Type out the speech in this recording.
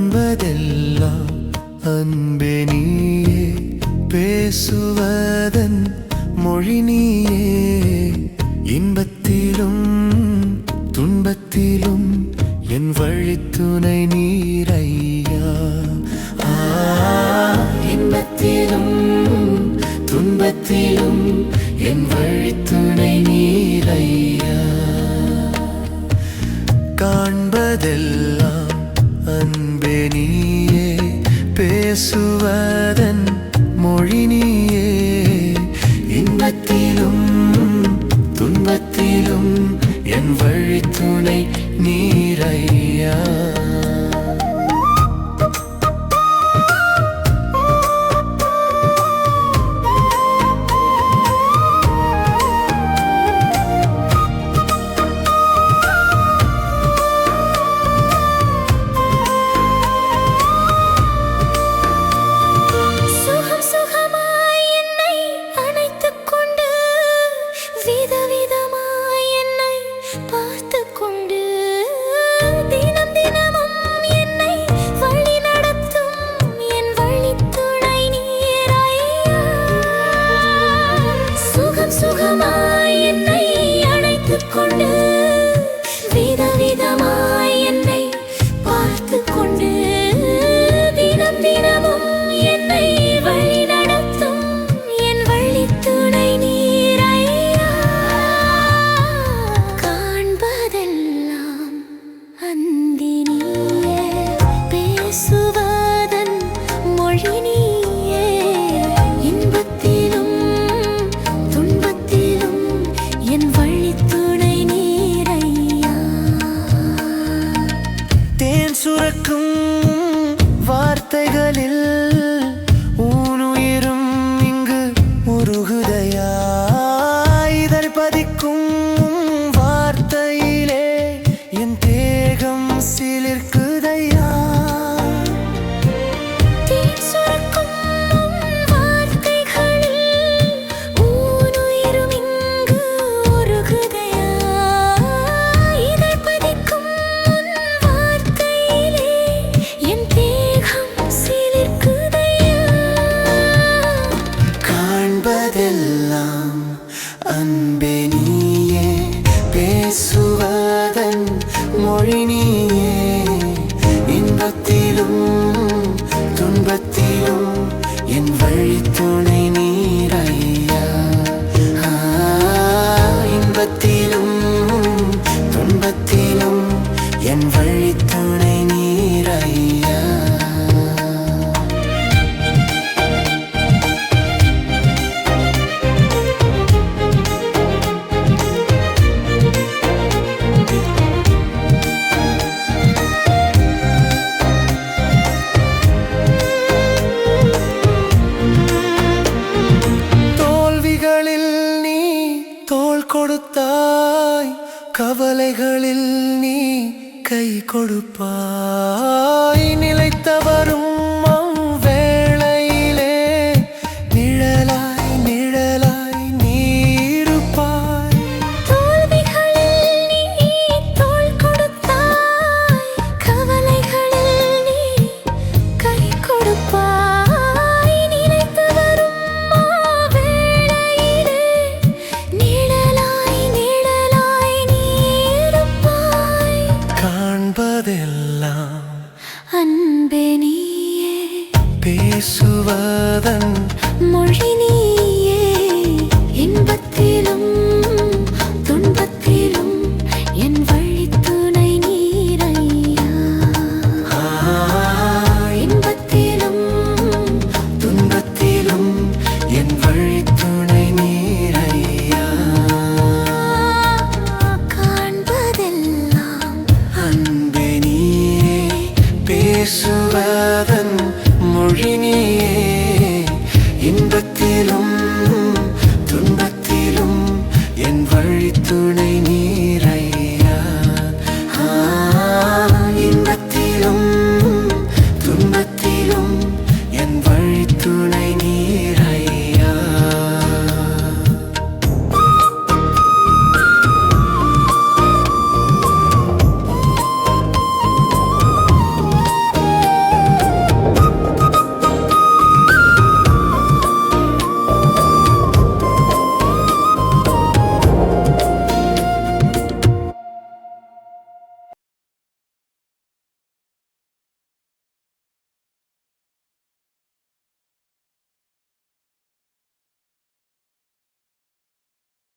காண்பதெல்லாம் அன்பே நீயே பேசுவதன் மொழி நீயே. இன்பத்திலும் துன்பத்திலும் என் வழித்துணை நீ துன்பத்திலும் என் வழித்துணை நீரையா? காண்பதெல்லாம் அன்பே நீயே பேசுவதன் மொழி நீயே. இன்பத்திலும் துன்பத்திலும் என் வழித்துணை எல்லாம் அன்பே நீயே பேசுவதன் மொழி நீயே இன்பத்திலும் துன்பத்திலும் என் வழித்துணை நீரையா இன்பத்திலும் துன்பத்திலும் என் வழித்துணை நீரையா கொடுப்பாய் நிலைத்தவரும். அன்பே நீயே. பேசுவதன் மொழி நீயே. இன்பத்திலும் துன்பத்திலும் என் வழித்துணை நீரையா. ஆ, இன்பத்திலும் துன்பத்திலும் என் வழித்துணை பேசுவதன் மொழி நீயே இன்பத்திலும்